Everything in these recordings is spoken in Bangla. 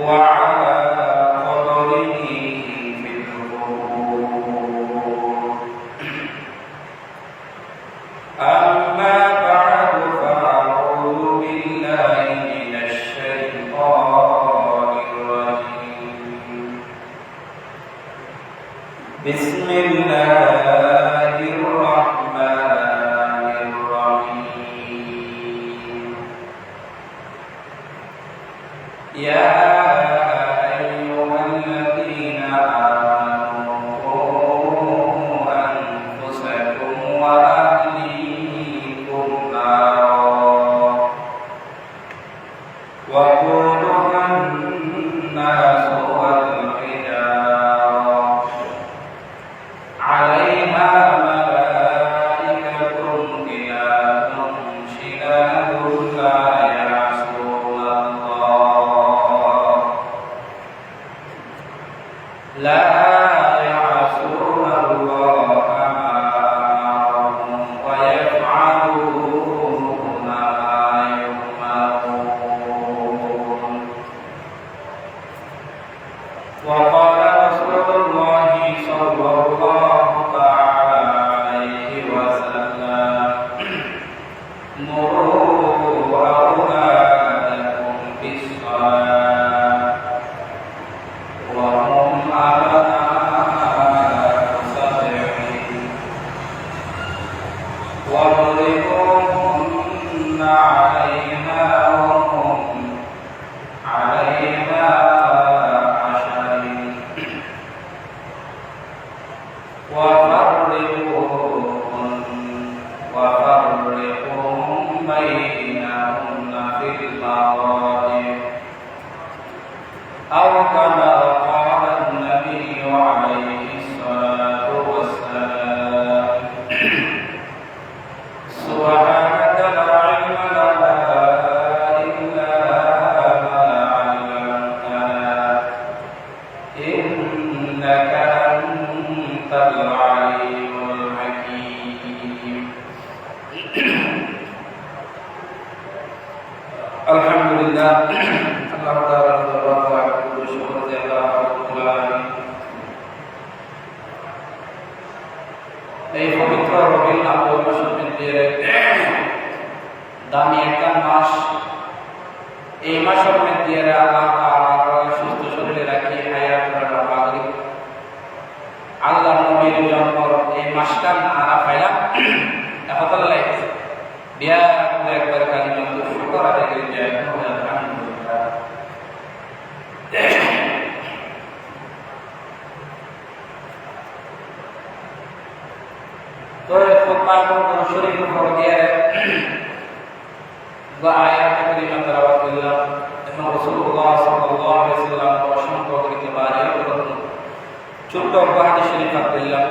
وعاد যে দামি একটা মাস। এই মাসের মধ্যে আল্লাহ ফরজিয়া বা আয়াত করিমা তেলাওয়াত করলাম এবং রাসূলুল্লাহ সাল্লাল্লাহু আলাইহি ওয়াসাল্লাম অসংখ্য করিতে পারে ছোট্ট বাহাদি শরীফ আব্দুল্লাহ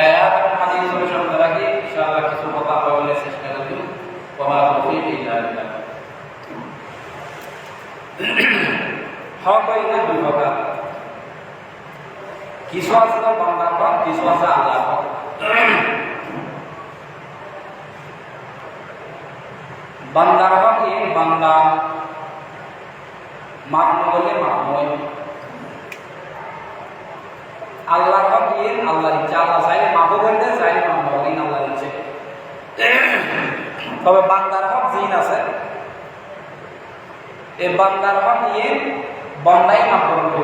আয়াত হাদিস সম্পর্কে রাখি ইনশাআল্লাহ কিছু কথা বলার চেষ্টা করব ওমা তৌফিক ইল্লা বিল্লাহ হক ইল্লা বিল্লাহ কিছু আছে বান্দা কিছু আছে আল্লাহ বান্দার হক বান্দা মাপ বলে মাপ নয়। আল্লাহর হক আল্লাহর ইচ্ছা আল্লাহ চাইলে মাপও করতে চাইলে মাপ বলেন আল্লাহর ইচ্ছে তবে বান্দার হক জিন আছে। এই বান্দার হক ইন বন্দাই মাপ করবে।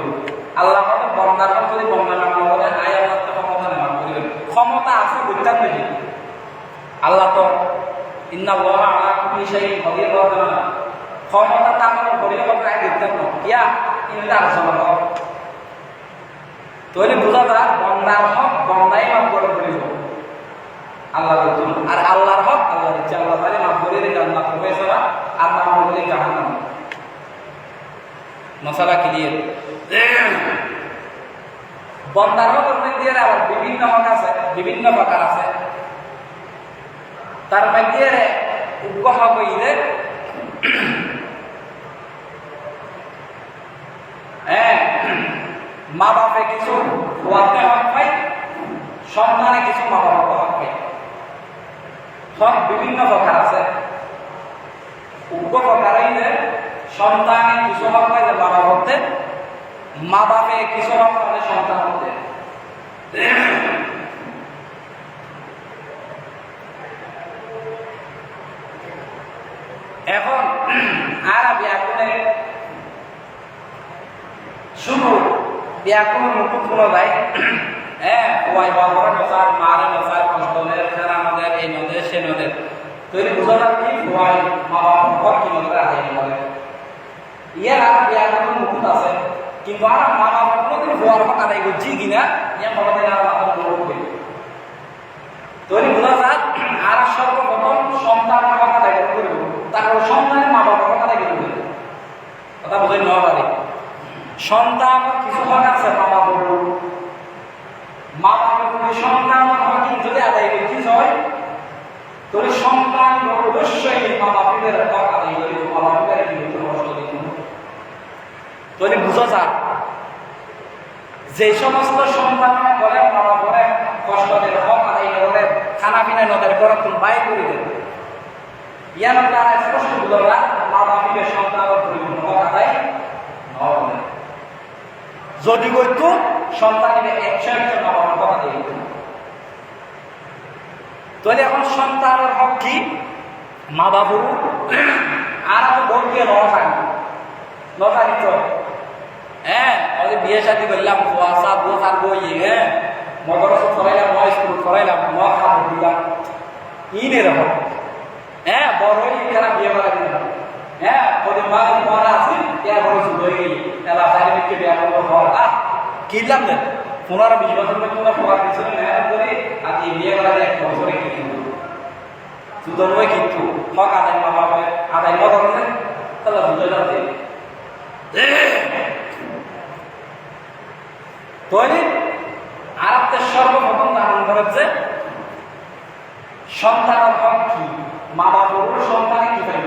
আল্লাহ হক বন্দার হক যদি বন্দা মাপ করে আয় আল্লাহ তো ক্ষমতা মাপ করিবে ক্ষমতা আছে বুঝতাম নাকি আল্লাহ তো ইন্না আল্লাহ কুল্লি শাইইন কদির বলতে না। ক্ষমতা তার মানে ভরিয়ে কথা আগে দেখতাম না ইয়া ইন্না আরসালাহ তাহলে বোঝা যায়, বন্দার হক বন্দাই মাপ করে করিব আল্লাহ রসুল। আর আল্লাহর হক আল্লাহর ইচ্ছা। আল্লাহ তাহলে মাপ করে জান্নাত হয়েছে না আর নাম বলে জাহান্নাম। মশালা ক্লিয়ার বন্দার হক মধ্যে আবার বিভিন্ন হক আছে, বিভিন্ন প্রকার আছে। তার মধ্যে কইলে হ্যাঁ মা বাপে কিছু খোয়াতে হক পাই সন্তানে কিছু মা বাবা হক পাই বিভিন্ন প্রকার আছে। উগ্র প্রকার হইলে সন্তানে কিছু হক পাইলে বাবা হতে মা বাপে কিছু হক পাইলে সন্তান হতে এখন আর ব্যাকুণে শুধু মুকুট কোনো যায় হ্যাঁ ওয়াই বাবার নসার মারে নসার কষ্ট নদের খেলা নদের এই নদের সে নদের। তৈরি বুঝালাম কি? ওয়াই মা বাবা কি নদের বলে। ইয়ার আর ব্যাকুণ মুকুট আছে, কিন্তু আর মা বাবা কোনোদিন হওয়ার কথা নাই, বুঝছি কিনা ইয়া কোনোদিন আর মাথা মুকুট তৈরি বোঝা যায় আর সর্বপ্রথম সন্তানের কথা দেখে করব তারপর সন্তানের মা বাবার কথা দেখে কথা বোঝাই নেওয়া পারে সন্তান কিছু হক আছে মা বাবার মা যদি সন্তান হক যদি আদায় করতে হয় তাহলে সন্তান অবশ্যই মা বাপের হক আদায় করিব মা বাপের কি হতে কষ্ট দিত তাহলে বোঝা যায় যে সমস্ত সন্তান করে মা বাবার কষ্ট হক আদায় করে খানা পিনা নদের করে তুমি বাই করে দেবে ইয়ার দ্বারা স্পষ্ট বুঝলা মা বাপিকে সন্তানের পরিপূর্ণ হক আদায় নয় যদি কইতো, সন্তানকে একশো একশো মা বাবার কথা দিয়ে তাহলে এখন সন্তানের হক কি? মা বাবু আর আমি ভোট দিয়ে নথাকি নথাকি তো। হ্যাঁ ওদের বিয়ে শাদি করলাম কুয়াশা বউ আর বই হ্যাঁ। মদরসা ফরাইলাম মই স্কুল ফরাইলাম ম খাব দিলাম। ইন এরকম হ্যাঁ বড় হয়ে এরা বিয়ে করা দিল হ্যাঁ ওদের মা পড়া আছে এর বড় শুরু হয়ে গেলি এলা বাইরে করব ঘর। আহ কিনলাম না পনেরো বিশ বছর পর্যন্ত পড়ার পিছনে মেহনত করে আর এই বিয়ে করা এক বছরে কিন্তু সুতরাং ওই কিন্তু হক আদায় মা বাবা আদায় মত আছে তাহলে বুঝে যাচ্ছে তৈরি? আরবদের সর্বপ্রথম ধারণ করেছে সন্তানের হক কি? মা বাবার সন্তানে কি পাইব?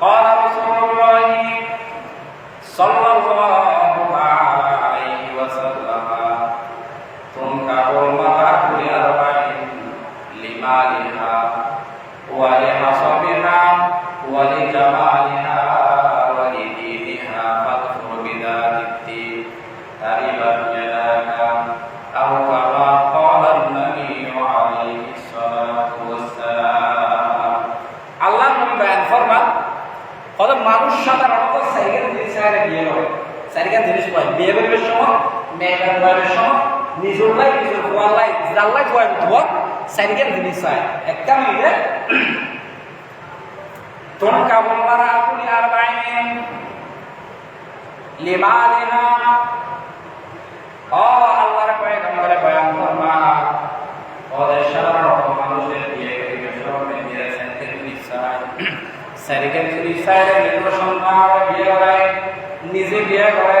قال رسول الله صلى الله এগারোবারের সময় নিজের লাই নিজের খোয়ার লাই জাল লাই খোয়ার ধোয়া সাইকেল জিনিস হয় একটা নিজে বিয়ে করে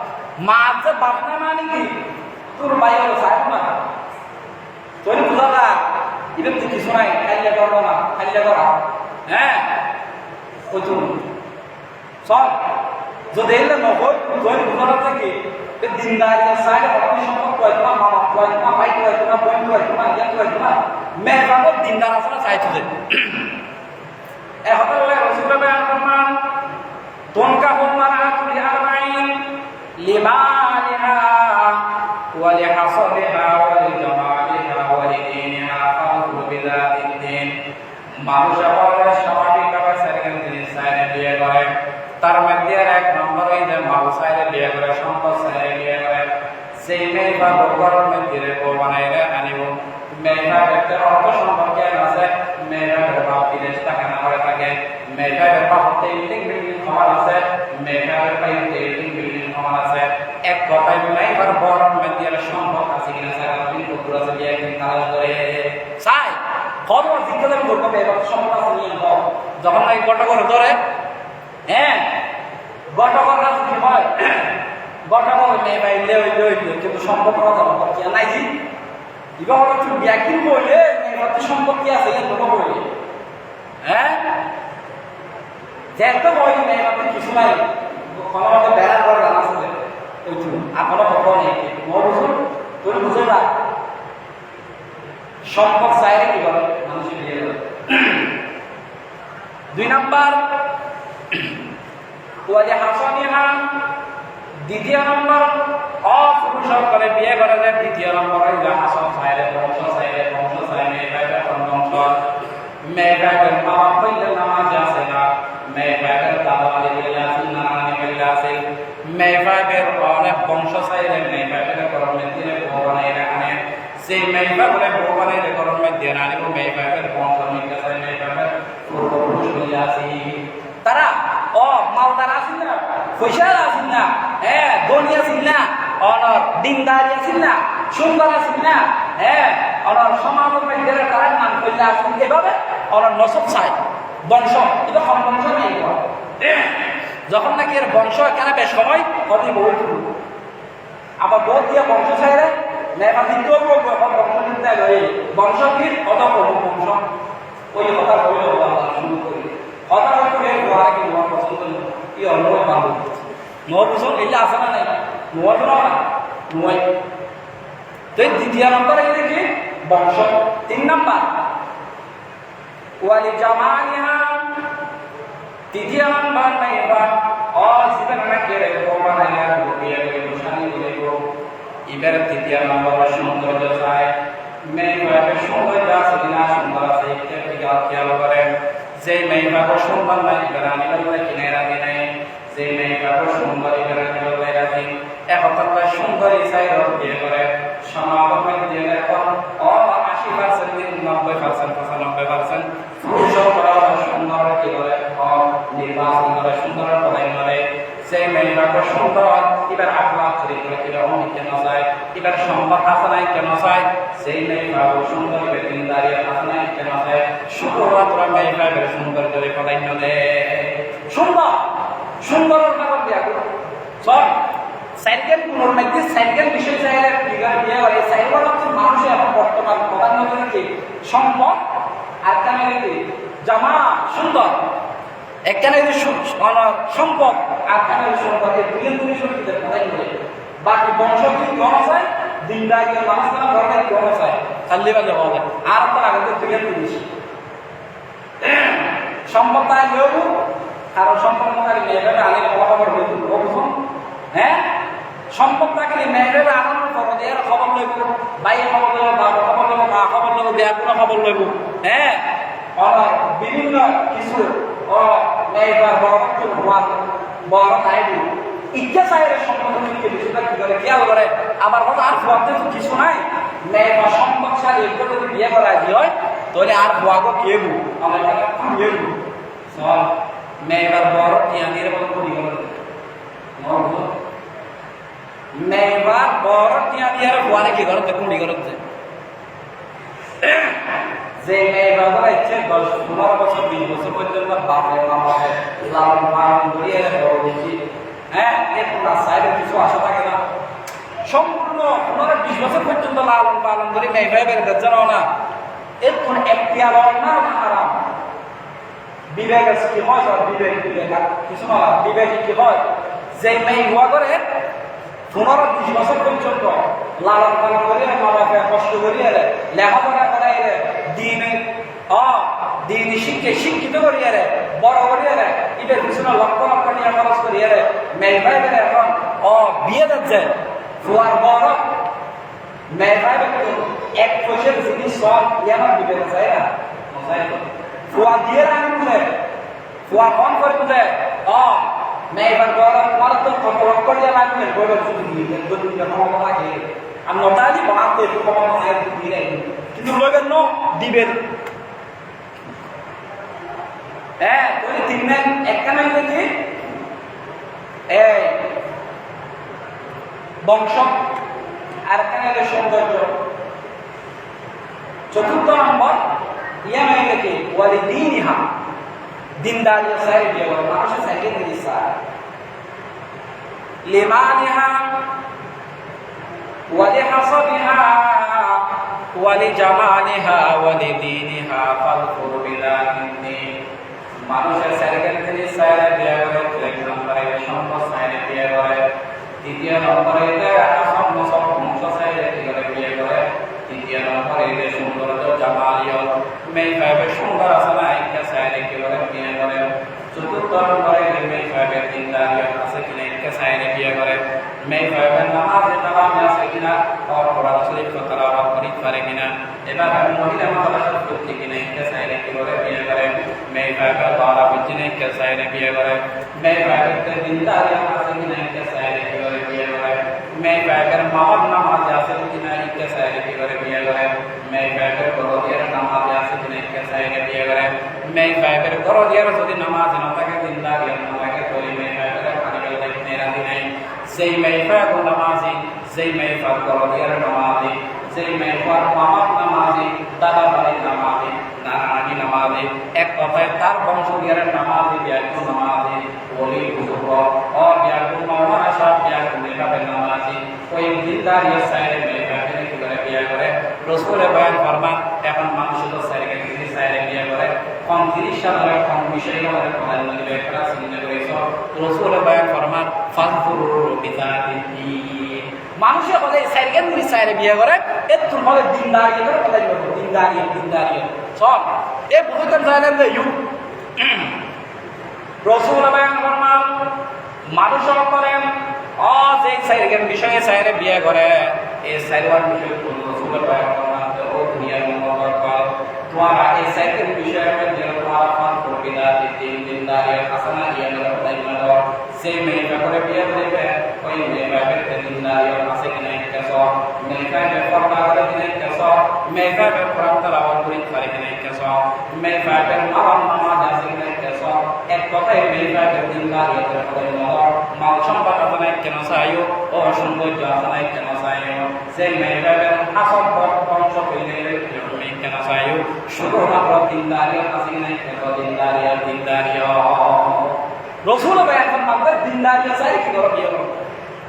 माझं बापना माने की तूर बाईवर साहेब ना তোরে বুঝালা ইবেম তো কিছু নাই খাইলে করব না খাইলে করা হ্যাঁ ওই তুমি সব যদি এলে নগর তোরে বুঝালা যে দিনদারি সাইড আপনি সম্পদ কয় তোমার মা বাপ কয় তোমার ভাই কয় তোমার বোন কয় তোমার ইয়া কয় তোমার মেয়ের বাবদ দিনদার আসলে চাইতো যে এখন রসুল রহমান তোমকা হোক মারা لمالها ولحصبها ولجمالها ولدينها فانظر بذات الدين মানুষ আবার স্বাভাবিকভাবে সেকেন্ড জিনিস সাইডে বিয়ে করে তার মধ্যে আর এক নম্বর ওই যে মাল সাইডে বিয়ে করে সম্পদ সাইডে বিয়ে করে সেই মেয়ে বা বকরের মধ্যে বউ বানাইলে আনিব মেয়েটা ব্যক্তির অর্থ সম্পর্কে আছে মেয়েটা বাপ বিদেশ টাকা না করে থাকে মেয়েটা বাপ বিল্ডিং বিল্ডিং খবর আছে মেয়েটা বিল্ডিং মেয়েটার বড় মধ্যে সম্পদ আছে কিনা, স্যার? আপনি কিনে তালাশ করে। খবর করব মেয়েটার সম্পদ আছে, নিয়ে যখন নাকি ধরে হ্যাঁ কি হয় মেয়ে হইলে হইলে কিন্তু কথা কি? নাই জি। একটু ব্যাকিং করলে মেয়ের সম্পত্তি আছে এর কোনো বলে হ্যাঁ? কিছু নাই। কোনো বেড়া করে আছে ওই তো এখনও কথা নেই মোর বুঝুন তোর বুঝে না সম্পদ চাইলে কি বলে মানুষের করে দুই নাম্বার, ওয়াজে হাসানিহা দ্বিতীয় নম্বর অপুরুষ করে বিয়ে করে যে দ্বিতীয় নম্বর ওই যে হাসন সাইরে বংশ সাইরে বংশ সাইরে মেয়েটাকে বংশ? মেয়েটাকে বাবা কইলে নামাজ আছে না? মেয়েটাকে দাদা আলী আছে, নানি আছে। মেয়েটাকে অনেক বংশ সাইরে মেয়েটাকে গরমে দিনে বউ বানাই রাখনে বউ বানাই রে গরমে দিয়ে না আনিব মেয়েটাকে বংশ নিতে চাই মেয়েটাকে পূর্বপুরুষ বলে আছি তারা ও মালদার আছেন না হ্যাঁ অনর সমাজের মধ্যে তারা নাম করলে আছেন এভাবে অনর নসব বংশ এটা কম বংশ নেই যখন নাকি এর বংশ এখানে বেশ সময় কত বহুত আবার বহুত দিয়ে বংশ চাইলে বলব এখন বংশ চিন্তা করে বংশ কি কত বংশ। ওই কথা বলে শুরু করি। হয়তো এই গোয়া কি নোয়া পছন্দ কি অন্য পাবো নোয়া পছন্দ এলে আসে না নাই? নোয়া তো না নোয়াই। তো দ্বিতীয় নম্বর এই দেখি, বংশ। তিন নম্বর। ওয়ালি জামানিহা তৃতীয় নম্বর নাই এবার অ জীবন না কেড়ে কোমা নাই আর বিয়ে করে বসানি করে গো। এবার তৃতীয় নম্বর সৌন্দর্য চায় মেয়ে কয়েকটা সৌন্দর্য আছে কিনা সুন্দর আছে করেন। যে মেয়ে বাবা সুন্দর নাই আমি বলে কিনে রাখি নাই। যে মেয়ে বাবা সুন্দর এবার আমি রাখি। এখন তার সুন্দর ইসাই বিয়ে করে। সমাগমে দিয়ে এখন। অ আশি পার্সেন্ট নব্বই পার্সেন্ট পঁচানব্বই পার্সেন্ট পুরুষ সুন্দর কি করে নির্বাচন করে, সুন্দর পদাই করে সেই মেয়ে বাবা সুন্দর চরিত্র কেন চায় এবার সম্পদ নাই কেন চায় সেই মেয়ে বাবু সুন্দর বেদিন দাঁড়িয়ে নাই কেন চায় শুধুমাত্র মেয়ে বাবের সুন্দর করে প্রাধান্য দেয়। সুন্দর! সুন্দরের কারণ দেয়া সব সাইকেল মধ্যে সাইকেল বিষয় চাইলে ফিগার দিয়ে করে সাইকেল হচ্ছে মানুষের এখন বর্তমান প্রধানমন্ত্রী কি? সম্পদ? আর কানে জামা? সুন্দর। একখানে যে সম্পদ। আর কানে সম্পদ? এই দুই দুই শক্তিতে প্রাধান্য দেয়। বাকি বংশ কি কম চাই দিন রাগে নামাজ কালাম ঘরে কম চাই খালি বাজে হবে। আর তো আগে তো দুই জিনিস সম্পদ তাই লেবু কারণ সম্পদ মোকারি মেয়েদের আগে খবর হইতো বুঝুন? হ্যাঁ? সম্পদ থাকলে মেয়েদের আনন্দ খবর, এর খবর লইব বাইরে খবর লইব বাবা খবর লইব মা খবর লইব দেয়া কোনো খবর লইব। হ্যাঁ? বিভিন্ন কিছু ও মেয়েদের বড় কিছু হওয়ার, বড় আইডি ইচ্ছা সম্পদ থেকে বেশিরভাগ কি করে? খেয়াল করে আবার কথা আর ফুয়াতে তো কিছু নাই। মেয়ে বা সম্পদশালী এগুলো যদি বিয়ে করা রাজি হয়, তাহলে আর ফুয়াগো কে বু আমার এখানে কে বু সব মেয়ে এবার বড় টিয়ানির মতো করি করে মেয়ে বা বড় টিয়ানি আর ফুয়ারে কি করতে কুড়ি করতে যে। মেয়ে বাবা ইচ্ছে দশ পনেরো বছর, বিশ বছর পর্যন্ত বাপে মামাকে লালন পালন করিয়ে বড় হ্যাঁ এরপর সাইডে কিছু বছর পর্যন্ত পালন করে মেয়ে হয় সব বিবেক বিবেক। কিছু না বিবেক হয়? যে মেয়ে হওয়া করে, পনেরো বিশ বছর পর্যন্ত লালন পালন করে মা বাপে কষ্ট করিয়ে লেখাপড়া করাই রে, দিনে অ দিন শিক্ষে শিক্ষিত করিয়ে রে বড় করিয়ে রে এটার পিছনে লক্ষ লক্ষ নিয়ে খরচ করিয়ে রে মেয়ে ভাই এখন অ বিয়ে যাচ্ছে ফুয়ার বড় মেয়ে ভাই এক পয়সার জিনিস সব ইয়ামার দিবে চাই না। মজাই তো। ফুয়া দিয়ে রাখি বুঝে। ফুয়া ফোন করে বুঝে। অ মেয়ে ভাই বড় তোমার তো কত লক্ষ দিয়ে লাগবে বড় শুধু দিয়ে দুটো ক্ষমতা লাগে আর একটু ক্ষমতা লাগে দিয়ে কিন্তু লোকের ন দিবেন হ্যাঁ তুই তিন দিন একখানে যদি এই বংশ আর এখানে হলো সৌন্দর্য চতুর্থ নম্বর ইয়া মেয়ে দেখি ওয়ালি দিন ইহা দিনদারি সাইড দিয়ে মানুষের সাইডে দিদি সার লিমানিহা ولحسبها ولجمالها ولدينها فاذكر بذات الدين মানুষের থেকে সাইলে বিয়ে করে এক নম্বরে সম্পদ সাইলে বিয়ে করে, দ্বিতীয় নম্বরে সম্পদ বংশ সাইলে কি করে বিয়ে করে, তৃতীয় নম্বরে যে সৌন্দর্য জামালিয় মেয়ে ফাইভের সুন্দর আছে না একটা সাইলে কি করে বিয়ে করে, চতুর্থ নম্বরে মেয়ে ফাইভের দিনদারি আছে কিনা একটা সাইলে বিয়ে করে মেয়ে ফাইভের নামাজে নামাজ আছে কিনা আর কোরআন শরীফ তেলাওয়াত করিতে পারে কিনা, এবার মহিলা মাদ্রাসা করতে কিনা একটা সাইলে কি করে দ্বারা বুঝিনে একটা সাইলে বিয়ে করে মেয়ে ফাইভের দিনদারি আছে কিনা একটা সাইলে কি করে বিয়ে করে মেয়ে ফাইভের মামার নামাজ আছে কিনা একটা সাইলে কি করে বিয়ে করে মেয়ে ফাইভের গরদিয়ার নামাজ আছে কিনা একটা সাইলে বিয়ে করে মেয়ে ফাইভের গরদিয়ার যদি নামাজ না থাকে দিনদারি না থাকে তো মেয়ে ফাইভের খানিকাল দেখতে রাখি নাই সেই মেহফার নামাজি সেই মেহফার গরদিয়ার নামাজি সেই মেহফার মামার নামাজি দাদা বাড়ির নামাজি নামাজি এক কথায় তার বংশীয়ের নামাজি ব্যাকুল নামাজি বলি বুজুর্গ ও ব্যাকুল মাওলানা সাহেব ব্যাকুল এভাবে নামাজি ওই দিনদারি সাইরে মেহফার কি করে বিয়ে করে। রসুলের বয়ান ফরমান, এখন মানুষ তো সাইরে কিন্তু সাইরে বিয়ে করে। কম তিরিশ সালের কম বিষয় করে প্রধান নদী ব্যাখ্যা চিন্তা করেছ রসুলের বয়ান ফরমান ফালফুর মানুষের হলে সাইরে বিয়ে করে, এর তোর হলে দিন দাঁড়িয়ে করে কোথায় যাবে দিন দাঁড়িয়ে দিন দাঁড়িয়ে চল এ বুঝতে চাইলেন যে ইউ রসুল মানুষ করেন অ যে সাইকেল বিষয়ে সাইরে বিয়ে করে, এই সাইরওয়ার বিষয়ে রসুল বয়ান ফরমান ও কর বিষয়ে যে তোমারা ফান করবে না তিন দিন সেই মেয়ে ব্যাপারে বিয়ে দেবে, ওই মেয়ে ব্যাপারে দিন কিনা ব্যাপারে ফর্মা করে কিনা কেস মেয়ে ব্যাপারে ফর্ম তালাওয়াত করে পারে কিনা কেস মেয়ে ব্যাপারে মালাম নামাজ আছে কিনা কেস এক কথায় মেয়ে ব্যাপারে দিন দাঁড়িয়ে করে করে নর মাল সম্পদ আছে না কেন চাইও ও সৌন্দর্য আছে না কেন চাইও সেই মেয়ে ব্যাপারে আসল বংশ পেলে কেন চাইও শুধুমাত্র দিন দাঁড়িয়ে আছে কিনা কেস দিন দাঁড়িয়ে দিন দাঁড়িয়ে রসুল এখন মাত্র দিনদারিয়া চাই কি করে বিয়ে করো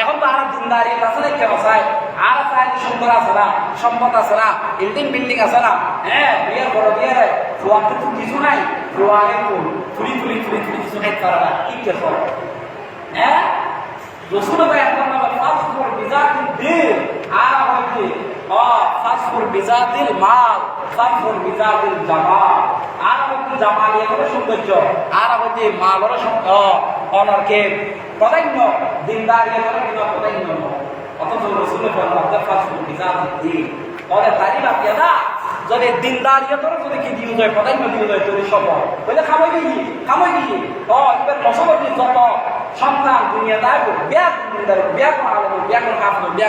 এখন তো আর দিনদারি আছে না কেউ চাই আর চাই সুন্দর আছে না, সম্পদ আছে না বিল্ডিং বিল্ডিং আছে না। হ্যাঁ বিয়ের বড় বিয়ে রে ফোয়াতে তো কিছু নাই ফোয়ালে কিন্তু তুলি তুলি তুলি তুলি কিছু নাই, তারা না, কি কে হ্যাঁ? রসুল ভাই আপনার না ফাস্ট ফুড বিজার দিন আর ও যদি দিনদার ইয়ে যদি কি দিও যায় প্রাধান্য দিও যায় তোর সফল। বলে, খামাই গিয়ে খামাই গিয়ে। এবার মশলতি যত সন্তান দুনিয়া দায় বিয়া দিনদার বিয়া কোন আলো বিয়া কোন কাজ বিয়া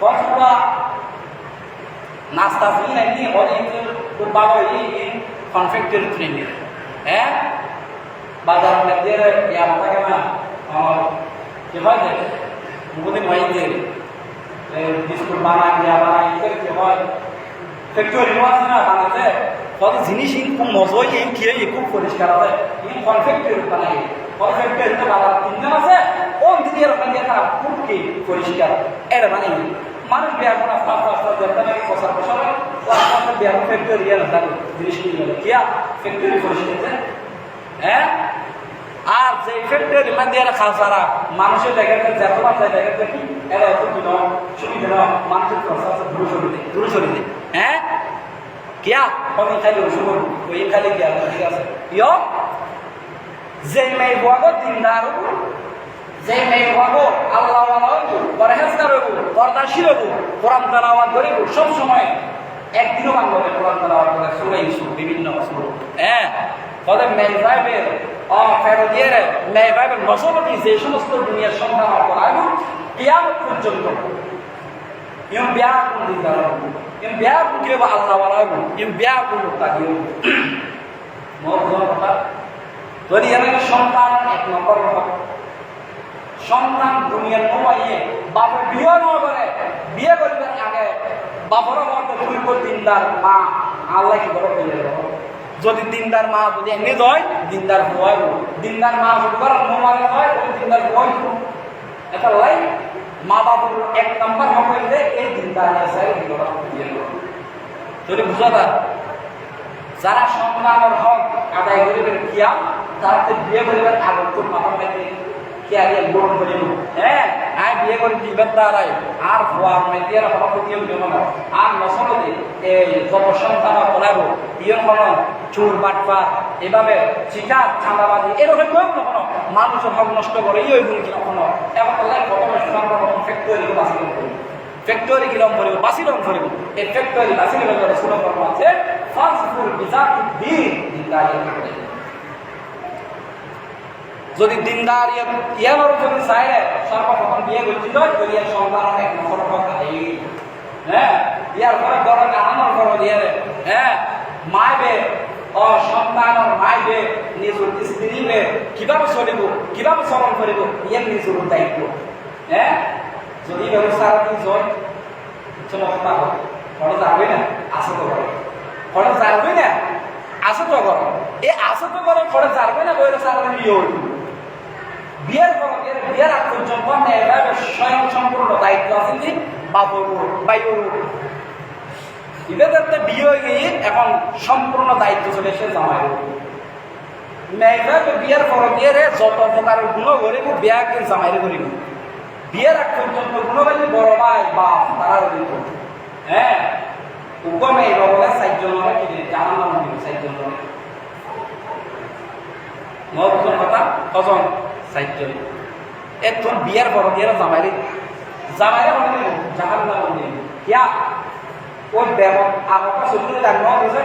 বসবা। নাস্তা নাই নিয়ে বলে তোর বাবা এই এই কনফেক্টরি কিনে নিয়ে হ্যাঁ? বাজার মধ্যে ইয়া থাকে না আমার কি হয় যে মুখে মাইতে বিস্কুট বানাই দিয়া বানাই এদের কি হয়? ফ্যাক্টরি আছে না বানাতে কত জিনিস খুব মজা এই খুব পরিষ্কার আছে। ইন কনফেক্টরি বানাই কনফেক্টরি তো বাবা তিনজন আছে, কোন দিকে এরকম দেখা খুব কি পরিষ্কার। এটা বানাই মানুষ বিয়া কোন আস্তে আস্তে আস্তে নাকি প্রসার ও আস্তে বিয়া ফ্যাক্টরি ইয়ে না জিনিস কি বলে কিয়া ফ্যাক্টরি হ্যাঁ আর যে ফ্যাক্টরি মধ্যে এরা খাসারা মানুষের জায়গাতে যত মাত্রা জায়গাতে কি? এরা এত দিন সুবিধা মানুষের প্রসার দূর সরিয়ে দেয়, দূর সরিয়ে দেয়। হ্যাঁ কিয়া কমি খালি ওষুধ ওই খালি গিয়া ঠিক আছে। ইয়? যে মেয়ে বাগো দিনদার যে মেয়ে বাগো আল্লাহ পরহেজগার হইব পর্দাশীল হইব কোরআন তালাওয়াত করিব, সব সময় একদিনও বাংলাদেশ কোরআন তালাওয়াত করে সুরাই সুর বিভিন্ন সুর হ্যাঁ ফলে মেহবাইবের অ ফেরদিয়ের মেহবাইবের নসবতি যে সমস্ত দুনিয়ার সন্ধান করাইব কিয়ামত পর্যন্ত। ইম বিয়া কোন দিন দাঁড়াবো ইম বিয়া কোন কিবা আল্লাহ বাড়াবো ইম বিয়া কোন তাকিও মোর কথা। যদি এর সন্তান এক নম্বর হবে সন্তান দুনিয়ার নোমাইয়ে বাপে বিয়ে নয় করে, বিয়ে করবেন আগে বাপর মধ্যে তুই কর দিনদার মা। আল্লাহ কি বড় করে যদি দিনদার মা যদি এমনি হয় দিনদার বয় দিনদার মা যদি কর নোমানে হয়, ওই দিনদার বয় এটা লাই মা বাবুর এক নম্বর হবে যে এই দিনদার আছে যদি বুঝা যায়, যারা সন্তানের হক আদায় করিবেন কিয়া তারা বিয়ে করিবেন আগত মাথা কিয়া দিয়ে গ্রহণ করিব হ্যাঁ আয় বিয়ে করে দিবেন তারাই আর হওয়ার মেতে আর হক দিও দিব আর নসলতে এই সন্তান বলাবো বিয়ে কোন চুর বাটপা এভাবে শিকার চাঁদাবাজি এরকম কেউ কখনো মানুষের হক নষ্ট করে, এই গুলি কি কখনো? এখন আল্লাহ প্রথমে সর্বপ্রথম ফ্যাক্টরি বাসিলম করিব ফ্যাক্টরি গিলম করিব বাসিলম করিব এই ফ্যাক্টরি বাসিলম করে সুলভ কর্ম আছে ফাসফুল বিজাতি দিন দিনদারি যদি দিনদার ইয়ানোর যদি চায়, সর্বপ্রথম বিয়ে করছিল করিয়া সন্তান অনেক নম্বর কথা হ্যাঁ? ইয়ার পরে বড় আনানোর বড় দিয়ে হ্যাঁ? মাইবে ও সন্তানৰ মাইবে নিজৰ স্ত্ৰীলে কীভাবে চলিব, কীভাবে চলন কৰিব ইয়াৰ নিজৰ দায়িত্ব। হে যদি ৰাখি যত চমকতা হয় ঘৰত যাবই না তো ঘৰত ঘৰত যাবই না আছে তো এই আছে তো ঘৰত ঘৰত যাবই না বইরে সারা বিয়ে হইল বিয়ের পর, বিয়ের আগ পর্যন্ত মেয়েরা স্বয়ং সম্পূর্ণ দায়িত্ব আছে যে বাবুর বাইর ইবেদারতে বিয়ে হয়ে গিয়ে এখন সম্পূর্ণ দায়িত্ব চলে এসে জামাই মেয়েরা বিয়ের পর বিয়েরে যত প্রকারের গুণ করিব বিয়াকে জামাইরে করিব? বিয়ের আগ পর্যন্ত গুণ বালি বড় ভাই, বাপ তারা দিব হ্যাঁ? উপমে বলে চারজন হবে কি জানান নাম চারজন হবে কথা? কজন? চারজন এ তোর বিয়ের বড় বিয়ের জামাইরে। জামাইরে দিব জাহান নাম দিব কিয়া ওই ব্যাপক আহতা চলিলে ডাঙ দিছে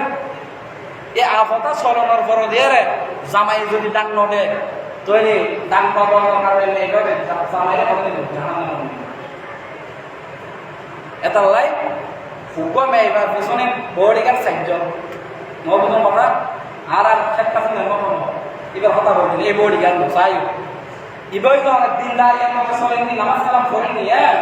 এই আহতা চলনের পর দিয়ে জামাই যদি ডাঙ নদে তৈরি ডাঙ পাবার কারণে এইভাবে জামাইরে দিব জাহান দিব এটা লাই হুকুমে এবার পিছনে বডিগার চারজন মহবুজন কথা আর আর মহন এবার কথা বলছেন এই বডিগার চাই চলেননি নামাজ কালাম করেননি হ্যাঁ?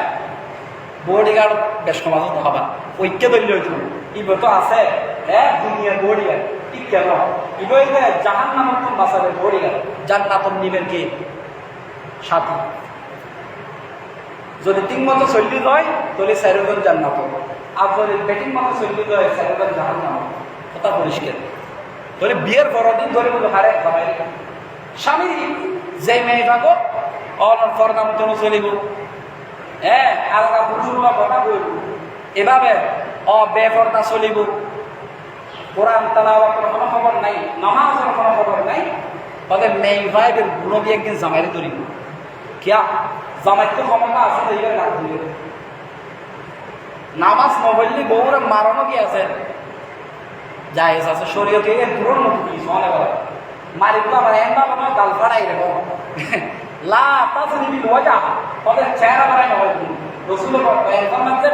বডি গার্ড বেশ সমাজ তো হবা। ঐক্য দলীয় হইতো। ইব তো আছে হ্যাঁ? দুনিয়া গার্ড। ঠিক কেন? ইব জাহান নামক কোন গার্ড। জান্নাত নিবেন কি? সাথী। যদি ঠিক মতো চলি যায় তাহলে চারিজন জান্নাত আর যদি বেটিং মতো চলি যায় চারিজন জাহান কথা পরিষ্কার। ধরে বিয়ের বড় দিন ধরে বলে হারে স্বামী যে মেয়ে থাকো, অনর ফরদাম তো চলিব হ্যাঁ আলাদা পুরুষ কথা বলব এভাবে অ বেফরদা চলিব। কোরআন তালাওয়াতের কোনো খবর নাই, নামাজের কোনো খবর নাই। তবে মেয়ে ভাইদের গুণ দিয়ে একদিন জামাইরে ধরিব। কিয়া? জামাইর তো ক্ষমতা আছে, তো এইবার নামাজ নবল্লি মারানো কি আছে? জায়েজ আছে, শরীয়তে এর মতো কি সনে বলে মারিগুলো আমার মনে হয় গাল ফাড়াই রেখো লা তা শুনিবি মজা তবে চেহারা বাড়াই নয় রসুল এখন মানছে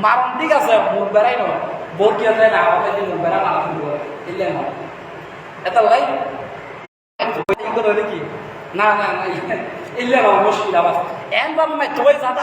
মারণ ঠিক আছে মুখ বেড়াই নয় বোর কি আছে না আমাদের যে মুখ বেড়া না ইলে নয় এটা লাই কি না না না ইলে নয় মুশকিল আবার এন বাবা তোই যাতে